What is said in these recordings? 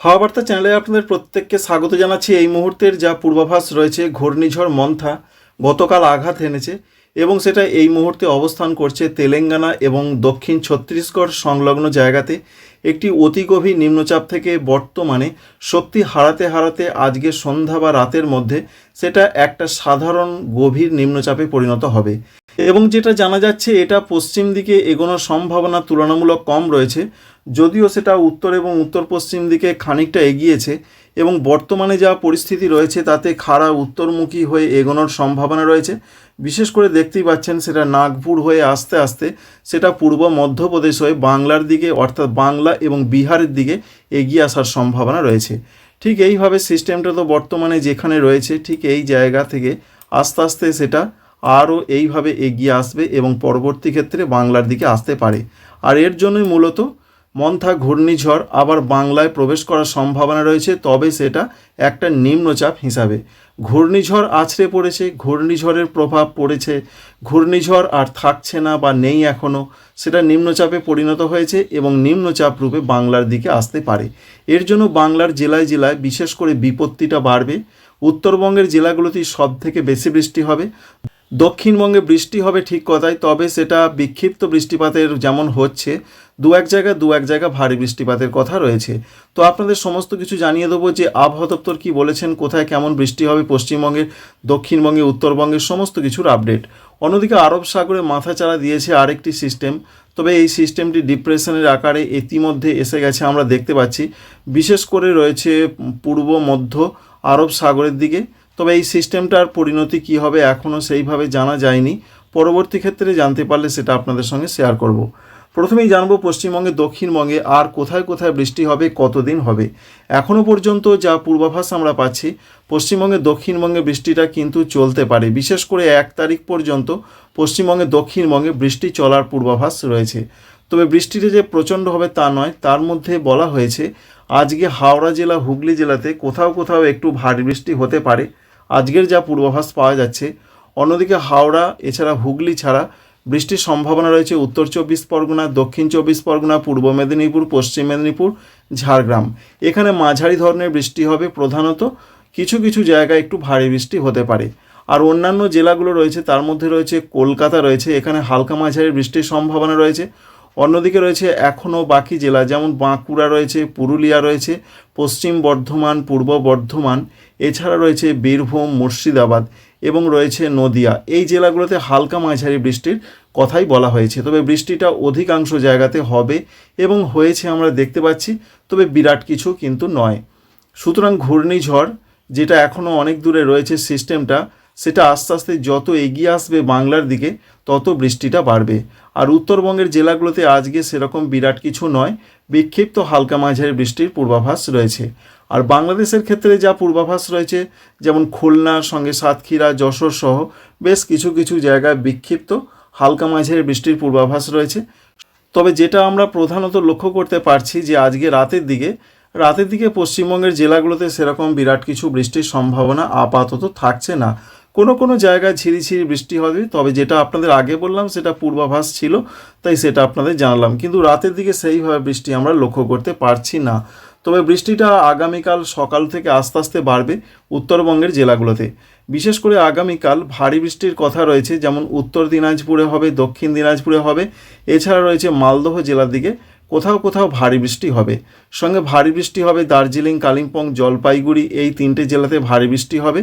হাওয়া বার্তা চ্যানেলে আপনাদের প্রত্যেককে স্বাগত জানাচ্ছি। এই মুহূর্তের যা পূর্বাভাস রয়েছে, ঘূর্ণিঝড় মন্থা গতকাল আঘাত এনেছে এবং সেটা এই মুহূর্তে অবস্থান করছে তেলেঙ্গানা এবং দক্ষিণ ছত্তিশগড় সংলগ্ন জায়গাতে। একটি অতি গভীর নিম্নচাপ থেকে বর্তমানে শক্তি হারাতে হারাতে আজকে সন্ধ্যা বা রাতের মধ্যে সেটা একটা সাধারণ গভীর নিম্নচাপে পরিণত হবে। এবং যেটা জানা যাচ্ছে, এটা পশ্চিম দিকে এগোনোর সম্ভাবনা তুলনামূলক কম রয়েছে। যদিও সেটা উত্তর এবং উত্তর পশ্চিম দিকে খানিকটা এগিয়েছে এবং বর্তমানে যা পরিস্থিতি রয়েছে তাতে খাড়া উত্তরমুখী হয়ে এগোনোর সম্ভাবনা রয়েছে। বিশেষ করে দেখতেই পাচ্ছেন সেটা নাগপুর হয়ে আস্তে আস্তে সেটা পূর্ব মধ্যপ্রদেশ হয়ে বাংলার দিকে অর্থাৎ বাংলা এবং বিহারের দিকে এগিয়ে আসার সম্ভাবনা রয়েছে। ঠিক এইভাবে সিস্টেমটা তো বর্তমানে যেখানে রয়েছে ঠিক এই জায়গা থেকে আস্তে আস্তে সেটা আরও এইভাবে এগিয়ে আসবে এবং পরবর্তী ক্ষেত্রে বাংলার দিকে আসতে পারে। আর এর জন্যই মূলত মন্থা ঘূর্ণিঝড় আবার বাংলায় প্রবেশ করার সম্ভাবনা রয়েছে, তবে সেটা একটা নিম্নচাপ হিসাবে। ঘূর্ণিঝড় আছড়ে পড়েছে, ঘূর্ণিঝড়ের প্রভাব পড়েছে, ঘূর্ণিঝড় আর থাকছে না বা নেই এখনও সেটা নিম্নচাপে পরিণত হয়েছে এবং নিম্নচাপ রূপে বাংলার দিকে আসতে পারে। এর জন্য বাংলার জেলায় জেলায় বিশেষ করে বিপত্তিটা বাড়বে। উত্তরবঙ্গের জেলাগুলোতেই সব থেকে বেশি বৃষ্টি হবে। দক্ষিণবঙ্গে বৃষ্টি হবে ঠিক কথাই, তবে সেটা বিক্ষিপ্ত বৃষ্টিপাতের যেমন হচ্ছে, দু এক জায়গায় দু এক জায়গা ভারী বৃষ্টিপাতের কথা রয়েছে। তো আপনাদের সমস্ত কিছু জানিয়ে দেবো যে আবহাওয়া দপ্তর কী বলেছেন, কোথায় কেমন বৃষ্টি হবে, পশ্চিমবঙ্গের, দক্ষিণবঙ্গে, উত্তরবঙ্গের সমস্ত কিছুর আপডেট। অন্যদিকে আরব সাগরে মাথা মাথাচাড়া দিয়েছে আরেকটি সিস্টেম, তবে এই সিস্টেমটি ডিপ্রেশনের আকারে ইতিমধ্যে এসে গেছে আমরা দেখতে পাচ্ছি। বিশেষ করে রয়েছে পূর্ব, মধ্য আরব সাগরের দিকে। তবে এই সিস্টেমটার পরিণতি কী হবে এখনও সেইভাবে জানা যায়নি। পরবর্তী ক্ষেত্রে জানতে পারলে সেটা আপনাদের সঙ্গে শেয়ার করব। প্রথমেই জানব পশ্চিমবঙ্গে, দক্ষিণবঙ্গে আর কোথায় কোথায় বৃষ্টি হবে, কতদিন হবে। এখনও পর্যন্ত যা পূর্বাভাস আমরা পাচ্ছি, পশ্চিমবঙ্গে, দক্ষিণবঙ্গে বৃষ্টিটা কিন্তু চলতে পারে। বিশেষ করে এক তারিখ পর্যন্ত পশ্চিমবঙ্গে, দক্ষিণবঙ্গে বৃষ্টি চলার পূর্বাভাস রয়েছে। তবে বৃষ্টিটা যে প্রচণ্ড হবে তা নয়, তার মধ্যে বলা হয়েছে, আজকে হাওড়া জেলা, হুগলি জেলাতে কোথাও কোথাও একটু ভারী বৃষ্টি হতে পারে। আজকের যা পূর্বাভাস পাওয়া যাচ্ছে, অন্যদিকে হাওড়া, এছাড়া হুগলি ছাড়া বৃষ্টির সম্ভাবনা রয়েছে উত্তর চব্বিশ পরগনা, দক্ষিণ চব্বিশ পরগনা, পূর্ব মেদিনীপুর, পশ্চিম মেদিনীপুর, ঝাড়গ্রাম। এখানে মাঝারি ধরনের বৃষ্টি হবে প্রধানত কিছু কিছু জায়গায় একটু ভারী বৃষ্টি হতে পারে। আর অন্যান্য জেলাগুলো রয়েছে, তার মধ্যে রয়েছে কলকাতা রয়েছে, এখানে হালকা মাঝারি বৃষ্টির সম্ভাবনা রয়েছে। অন্যদিকে রয়েছে এখনও বাকি জেলা, যেমন বাঁকুড়া রয়েছে, পুরুলিয়া রয়েছে, পশ্চিম বর্ধমান, পূর্ব বর্ধমান, এছাড়া রয়েছে বীরভূম, মুর্শিদাবাদ এবং রয়েছে নদিয়া। এই জেলাগুলোতে হালকা মাঝারি বৃষ্টির কথাই বলা হয়েছে। তবে বৃষ্টিটা অধিকাংশ জায়গাতে হবে এবং হয়েছে আমরা দেখতে পাচ্ছি, তবে বিরাট কিছু কিন্তু নয়। সুতরাং ঘূর্ণিঝড়, যেটা এখনও অনেক দূরে রয়েছে সিস্টেমটা সেটা আস্তে আস্তে যত এগিয়ে আসবে বাংলার দিকে, তত বৃষ্টিটা বাড়বে। আর উত্তরবঙ্গের জেলাগুলোতে আজকে সেরকম বিরাট কিছু নয়, বিক্ষিপ্ত হালকা মাঝারি বৃষ্টির পূর্বাভাস রয়েছে। আর বাংলাদেশের ক্ষেত্রে যা পূর্বাভাস রয়েছে, যেমন খুলনার সঙ্গে সাতক্ষীরা, যশোর সহ বেশ কিছু কিছু জায়গায় বিক্ষিপ্ত হালকা মাঝারি বৃষ্টির পূর্বাভাস রয়েছে। তবে যেটা আমরা প্রধানত লক্ষ্য করতে পারছি যে আজকে রাতের দিকে রাতের দিকে পশ্চিমবঙ্গের জেলাগুলোতে সেরকম বিরাট কিছু বৃষ্টির সম্ভাবনা আপাতত থাকছে না। কোনো কোনো জায়গায় ঝিরিঝিরি বৃষ্টি হবে, তবে যেটা আপনাদের আগে বললাম সেটা পূর্বাভাস ছিল, তাই সেটা আপনাদের জানালাম। কিন্তু রাতের দিকে সেইভাবে বৃষ্টি আমরা লক্ষ্য করতে পারছি না। তবে বৃষ্টিটা আগামীকাল সকাল থেকে আস্তে আস্তে বাড়বে উত্তরবঙ্গের জেলাগুলোতে। বিশেষ করে আগামীকাল ভারী বৃষ্টির কথা রয়েছে, যেমন উত্তর দিনাজপুরে হবে, দক্ষিণ দিনাজপুরে হবে, এছাড়া রয়েছে মালদহ জেলার দিকে কোথাও কোথাও ভারী বৃষ্টি হবে। সঙ্গে ভারী বৃষ্টি হবে দার্জিলিং, কালিম্পং, জলপাইগুড়ি, এই তিনটে জেলাতে ভারী বৃষ্টি হবে।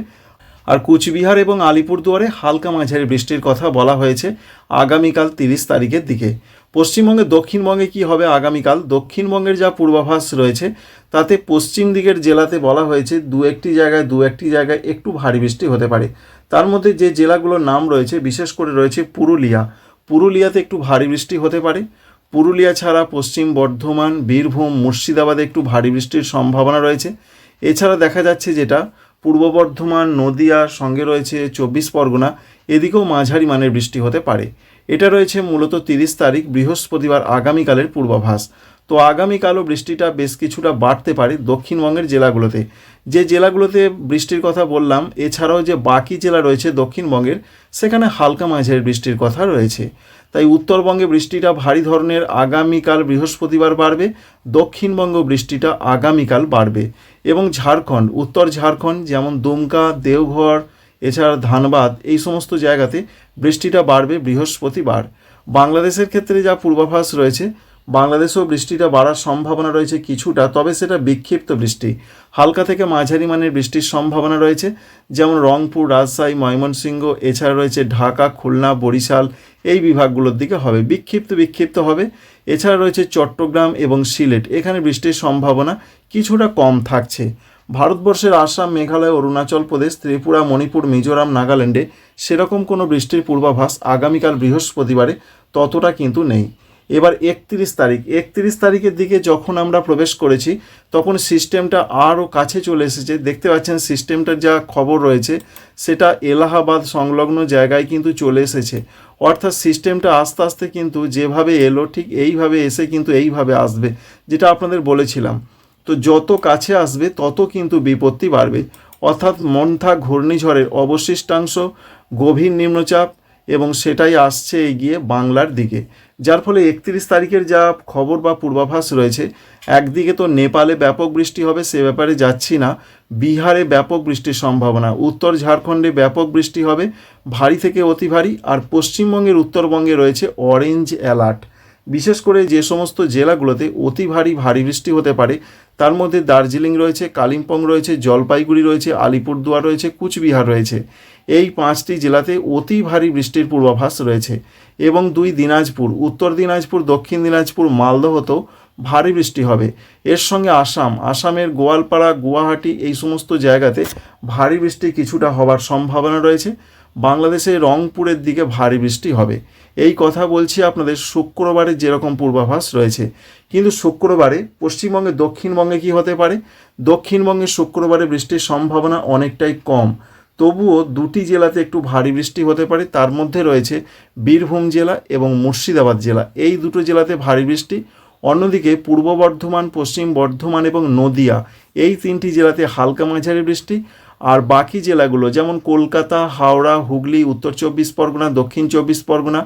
আর কুচবিহার এবং আলিপুরদুয়ারে হালকা মাঝারি বৃষ্টির কথা বলা হয়েছে আগামীকাল তিরিশ তারিখের দিকে। পশ্চিমবঙ্গে দক্ষিণবঙ্গে কি হবে আগামীকাল? দক্ষিণবঙ্গের যা পূর্বাভাস রয়েছে, তাতে পশ্চিম দিকের জেলাতে বলা হয়েছে দু একটি জায়গায় দু একটি জায়গায় একটু ভারী বৃষ্টি হতে পারে। তার মধ্যে যে জেলাগুলোর নাম রয়েছে, বিশেষ করে রয়েছে পুরুলিয়া। পুরুলিয়াতে একটু ভারী বৃষ্টি হতে পারে। পুরুলিয়া ছাড়া পশ্চিম বর্ধমান, বীরভূম, মুর্শিদাবাদে একটু ভারী বৃষ্টির সম্ভাবনা রয়েছে। এছাড়া দেখা যাচ্ছে যেটা পূর্ব বর্ধমান, নদিয়া, সঙ্গে রয়েছে চব্বিশ পরগনা, এদিকেও মাঝারি মানের বৃষ্টি হতে পারে। এটা রয়েছে মূলত তিরিশ তারিখ, বৃহস্পতিবার আগামীকালের পূর্বাভাস। তো আগামীকালও বৃষ্টিটা বেশ কিছুটা বাড়তে পারে দক্ষিণবঙ্গের জেলাগুলোতে। যে জেলাগুলোতে বৃষ্টির কথা বললাম, এছাড়াও যে বাকি জেলা রয়েছে দক্ষিণবঙ্গের, সেখানে হালকা মাঝারি বৃষ্টির কথা রয়েছে। তাই উত্তরবঙ্গে বৃষ্টিটা ভারী ধরনের আগামীকাল বৃহস্পতিবার বাড়বে, দক্ষিণবঙ্গ বৃষ্টিটা আগামীকাল বাড়বে। এবং ঝাড়খণ্ড, উত্তর ঝাড়খণ্ড যেমন দুমকা, দেওঘর, এছাড়া ধানবাদ, এই সমস্ত জায়গাতে বৃষ্টিটা বাড়বে বৃহস্পতিবার। বাংলাদেশের ক্ষেত্রে যা পূর্বাভাস রয়েছে বাংলাদেশেও বৃষ্টিটা বাড়ার সম্ভাবনা রয়েছে কিছুটা, তবে সেটা বিক্ষিপ্ত বৃষ্টি। হালকা থেকে মাঝারি মানের বৃষ্টির সম্ভাবনা রয়েছে, যেমন রংপুর, রাজশাহী, ময়মনসিংহ, এছাড়া রয়েছে ঢাকা, খুলনা, বরিশাল, এই বিভাগগুলোর দিকে হবে। বিক্ষিপ্ত বিক্ষিপ্ত হবে, এছাড়া রয়েছে চট্টগ্রাম এবং সিলেট। এখানে বৃষ্টির সম্ভাবনা কিছুটা কম থাকছে। ভারতবর্ষের আসাম, মেঘালয়, অরুণাচল প্রদেশ, ত্রিপুরা, মণিপুর, মিজোরাম, নাগাল্যান্ডে সেরকম কোনো বৃষ্টির পূর্বাভাস আগামীকাল বৃহস্পতিবারে ততটা কিন্তু নেই। এবার একত্রিশ তারিখ। একত্রিশ তারিখের দিকে যখন আমরা প্রবেশ করেছি, তখন সিস্টেমটা আরও কাছে চলে এসেছে। দেখতে পাচ্ছেন সিস্টেমটার যা খবর রয়েছে, সেটা এলাহাবাদ সংলগ্ন জায়গায় কিন্তু চলে এসেছে। অর্থাৎ সিস্টেমটা আস্তে আস্তে কিন্তু যেভাবে এলো, ঠিক এইভাবে এসে কিন্তু এইভাবে আসবে, যেটা আপনাদের বলেছিলাম। তো যত কাছে আসবে, তত কিন্তু বিপত্তি বাড়বে। অর্থাৎ মন্থা ঘূর্ণিঝড়ের অবশিষ্টাংশ গভীর নিম্নচাপ এবং সেটাই আসছে এগিয়ে বাংলার দিকে। যার ফলে একত্রিশ তারিখের যা খবর বা পূর্বাভাস রয়েছে, একদিকে তো নেপালে ব্যাপক বৃষ্টি হবে, সে ব্যাপারে যাচ্ছি না। বিহারে ব্যাপক বৃষ্টির সম্ভাবনা। উত্তর ঝাড়খণ্ডে ব্যাপক বৃষ্টি হবে, ভারী থেকে অতি ভারী। আর পশ্চিমবঙ্গের উত্তরবঙ্গে রয়েছে অরেঞ্জ অ্যালার্ট বিশেষ করে যে সমস্ত জেলাগুলোতে অতি ভারী ভারী বৃষ্টি হতে পারে, তার মধ্যে দার্জিলিং রয়েছে, কালিম্পং রয়েছে, জলপাইগুড়ি রয়েছে, আলিপুরদুয়ার রয়েছে, কুচবিহার রয়েছে। এই পাঁচটি জেলাতে অতি ভারী বৃষ্টির পূর্বাভাস রয়েছে এবং দুই দিনাজপুর, উত্তর দিনাজপুর, দক্ষিণ দিনাজপুর, মালদহতেও ভারী বৃষ্টি হবে। এর সঙ্গে আসাম, আসামের গোয়ালপাড়া, গুয়াহাটি এই সমস্ত জায়গাতে ভারী বৃষ্টি কিছুটা হবার সম্ভাবনা রয়েছে। বাংলাদেশে রংপুরের দিকে ভারী বৃষ্টি হবে। এই কথা বলছি আপনাদের শুক্রবারে যেরকম পূর্বাভাস রয়েছে। কিন্তু শুক্রবারে পশ্চিমবঙ্গে, দক্ষিণবঙ্গে কি হতে পারে? দক্ষিণবঙ্গে শুক্রবারে বৃষ্টির সম্ভাবনা অনেকটাই কম। তবুও দুটি জেলাতে একটু ভারী বৃষ্টি হতে পারে। তার মধ্যে রয়েছে বীরভূম জেলা এবং মুর্শিদাবাদ জেলা। এই দুটো জেলাতে ভারী বৃষ্টি। অন্যদিকে পূর্ব বর্ধমান, পশ্চিম বর্ধমান এবং নদিয়া। এই তিনটি জেলাতে হালকা মাঝারি বৃষ্টি। আর বাকি জেলাগুলো, যেমন কলকাতা, হাওড়া, হুগলি, উত্তর চব্বিশ পরগনা, দক্ষিণ চব্বিশ পরগনা,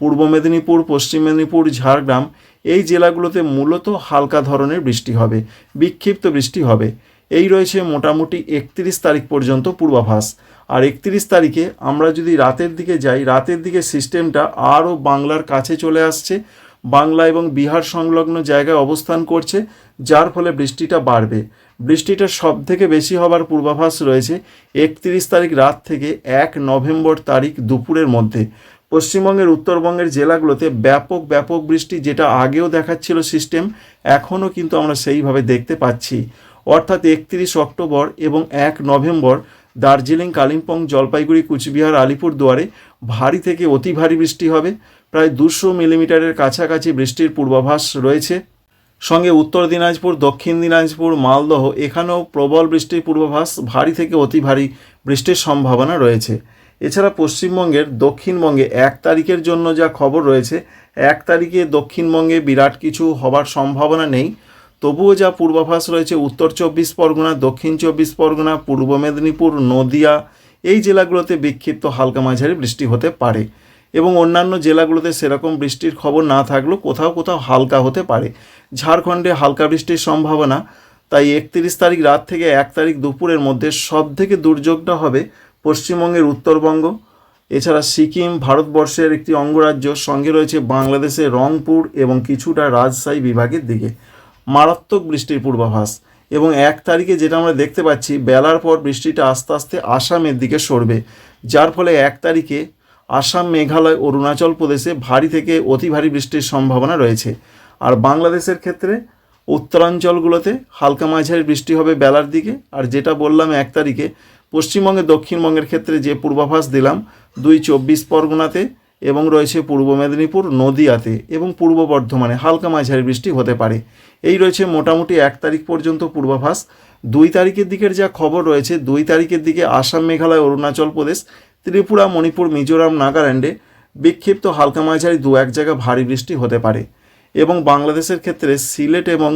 পূর্ব মেদিনীপুর, পশ্চিম মেদিনীপুর, ঝাড়গ্রাম, এই জেলাগুলোতে মূলত হালকা ধরনের বৃষ্টি হবে, বিক্ষিপ্ত বৃষ্টি হবে। এই রয়েছে মোটামুটি একত্রিশ তারিখ পর্যন্ত পূর্বাভাস। আর একত্রিশ তারিখে আমরা যদি রাতের দিকে যাই, রাতের দিকে সিস্টেমটা আরও বাংলার কাছে চলে আসছে। বাংলা এবং বিহার সংলগ্ন জায়গায় অবস্থান করছে, যার ফলে বৃষ্টিটা বাড়বে। বৃষ্টিটা সব থেকে বেশি হবার পূর্বাভাস রয়েছে একত্রিশ তারিখ রাত থেকে এক নভেম্বর তারিখ দুপুরের মধ্যে। পশ্চিমবঙ্গের উত্তরবঙ্গের জেলাগুলোতে ব্যাপক ব্যাপক বৃষ্টি যেটা আগেও দেখাচ্ছিল সিস্টেম এখনও কিন্তু আমরা সেইভাবে দেখতে পাচ্ছি। অর্থাৎ একত্রিশ অক্টোবর এবং এক নভেম্বর দার্জিলিং, কালিম্পং, জলপাইগুড়ি, কুচবিহার আলিপুরদুয়ারে ভারী থেকে অতি ভারী বৃষ্টি হবে। প্রায় দুশো মিলিমিটারের কাছাকাছি বৃষ্টির পূর্বাভাস রয়েছে। সঙ্গে উত্তর দিনাজপুর, দক্ষিণ দিনাজপুর, মালদহ এখানেও প্রবল বৃষ্টির পূর্বাভাস, ভারী থেকে অতি ভারী বৃষ্টির সম্ভাবনা রয়েছে। এছাড়া পশ্চিমবঙ্গের দক্ষিণবঙ্গে এক তারিখের জন্য যা খবর রয়েছে, এক তারিখে দক্ষিণবঙ্গে বিরাট কিছু হবার সম্ভাবনা নেই। তবুও যা পূর্বাভাস রয়েছে, উত্তর চব্বিশ পরগনা, দক্ষিণ চব্বিশ পরগনা, পূর্ব মেদিনীপুর, নদিয়া, এই জেলাগুলোতে বিক্ষিপ্ত হালকা মাঝারি বৃষ্টি হতে পারে এবং অন্যান্য জেলাগুলোতে সেরকম বৃষ্টির খবর না থাকলেও কোথাও কোথাও হালকা হতে পারে। ঝাড়খণ্ডে হালকা বৃষ্টির সম্ভাবনা, তাই একত্রিশ তারিখ রাত থেকে এক তারিখ দুপুরের মধ্যে সব থেকে দুর্যোগটা হবে পশ্চিমবঙ্গের উত্তরবঙ্গ। এছাড়া সিকিম ভারতবর্ষের একটি অঙ্গরাজ্য, সঙ্গে রয়েছে বাংলাদেশের রংপুর এবং কিছুটা রাজশাহী বিভাগের দিকে। মারাত্মক বৃষ্টির পূর্বাভাস। এবং এক তারিখে যেটা আমরা দেখতে পাচ্ছি, বেলার পর বৃষ্টিটা আস্তে আস্তে আসামের দিকে সরবে। যার ফলে এক তারিখে আসাম, মেঘালয়, অরুণাচল প্রদেশে ভারী থেকে অতি ভারী বৃষ্টির সম্ভাবনা রয়েছে। আর বাংলাদেশের ক্ষেত্রে উত্তরাঞ্চলগুলোতে হালকা মাঝারি বৃষ্টি হবে বেলার দিকে। আর যেটা বললাম এক তারিখে, পশ্চিমবঙ্গে দক্ষিণবঙ্গের ক্ষেত্রে যে পূর্বাভাস দিলাম, দুই চব্বিশ পরগনাতে এবং রয়েছে পূর্ব মেদিনীপুর, নদিয়াতে এবং পূর্ব বর্ধমানে। হালকা মাঝারি বৃষ্টি হতে পারে। এই রয়েছে মোটামুটি এক তারিখ পর্যন্ত পূর্বাভাস। দুই তারিখের দিকের যা খবর রয়েছে, দুই তারিখের দিকে আসাম, মেঘালয়, অরুণাচল প্রদেশ, ত্রিপুরা, মণিপুর, মিজোরাম, নাগাল্যান্ডে বিক্ষিপ্ত হালকা মাঝারি দু এক জায়গা ভারী বৃষ্টি হতে পারে এবং বাংলাদেশের ক্ষেত্রে সিলেট এবং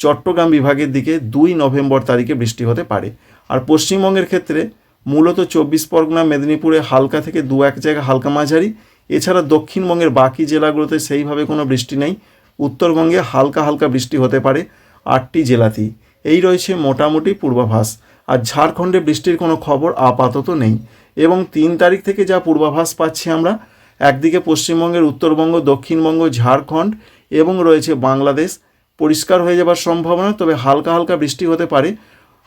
চট্টগ্রাম বিভাগের দিকে দুই নভেম্বর তারিখে বৃষ্টি হতে পারে। আর পশ্চিমবঙ্গের ক্ষেত্রে মূলত চব্বিশ পরগনা, মেদিনীপুরে হালকা থেকে দু এক জায়গা হালকা মাঝারি এছাড়া দক্ষিণবঙ্গের বাকি জেলাগুলোতে সেইভাবে কোনো বৃষ্টি নেই। উত্তরবঙ্গে হালকা হালকা বৃষ্টি হতে পারে আটটি জেলাতেই। এই রয়েছে মোটামুটি পূর্বাভাস। আর ঝাড়খণ্ডে বৃষ্টির কোনো খবর আপাতত নেই। এবং তিন তারিখ থেকে যা পূর্বাভাস পাচ্ছি আমরা, একদিকে পশ্চিমবঙ্গের উত্তরবঙ্গ, দক্ষিণবঙ্গ, ঝাড়খণ্ড এবং রয়েছে বাংলাদেশ। পরিষ্কার হয়ে যাবার সম্ভাবনা, তবে হালকা হালকা বৃষ্টি হতে পারে।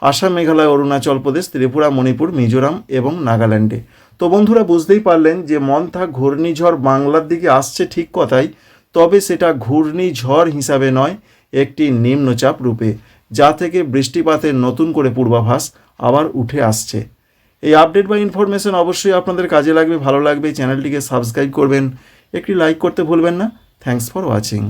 আসাম, মেঘালয়, অরুণাচল প্রদেশ, ত্রিপুরা, মণিপুর, মিজোরাম এবং নাগাল্যান্ডে। তো বন্ধুরা বুঝতেই পারলেন যে মন্থা ঘূর্ণিঝড় বাংলার দিকে আসছে ঠিক কথাই, তবে সেটা ঘূর্ণিঝড় হিসাবে নয়, একটি নিম্নচাপ রূপে, যা থেকে বৃষ্টিপাতের নতুন করে পূর্বাভাস আবার উঠে আসছে। এই আপডেট বা ইনফরমেশন অবশ্যই আপনাদের কাজে লাগবে, ভালো লাগবে, চ্যানেলটিকে সাবস্ক্রাইব করবেন, একটি লাইক করতে ভুলবেন না। Thanks for watching.